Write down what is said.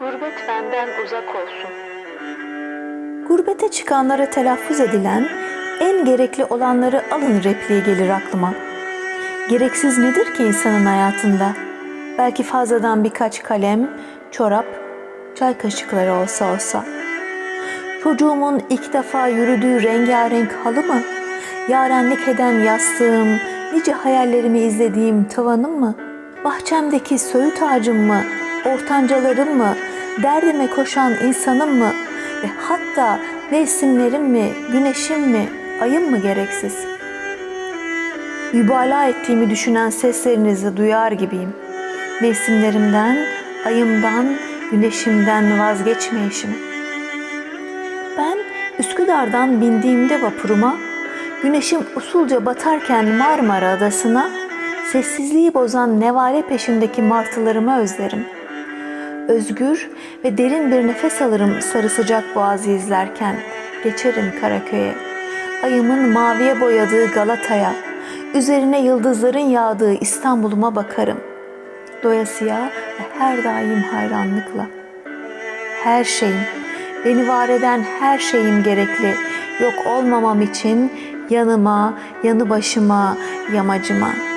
Gurbet benden uzak olsun. Gurbete çıkanlara telaffuz edilen en gerekli olanları alın repliği gelir aklıma. Gereksiz nedir ki insanın hayatında? Belki fazladan birkaç kalem, çorap, çay kaşıkları olsa olsa. Çocuğumun ilk defa yürüdüğü rengarenk halı mı? Yarenlik eden yastığım, nice hayallerimi izlediğim tavanım mı? Bahçemdeki söğüt ağacım mı? Ortancalarım mı? Derdime koşan insanım mı? Ve hatta mevsimlerim mi, güneşim mi, ayım mı gereksiz? Mübalağa ettiğimi düşünen seslerinizi duyar gibiyim. Mevsimlerimden, ayımdan, güneşimden vazgeçmeyişimi. Ben Üsküdar'dan bindiğimde vapuruma, güneşim usulca batarken Marmara Adası'na, sessizliği bozan nevale peşindeki martılarımı özlerim. Özgür ve derin bir nefes alırım sarı sıcak boğazı izlerken, geçerim Karaköy'e. Ayımın maviye boyadığı Galata'ya, üzerine yıldızların yağdığı İstanbul'uma bakarım. Doyasıya ve her daim hayranlıkla her şeyim, beni var eden her şeyim gerekli. Yok olmamam için yanıma, yanı başıma, yamacıma.''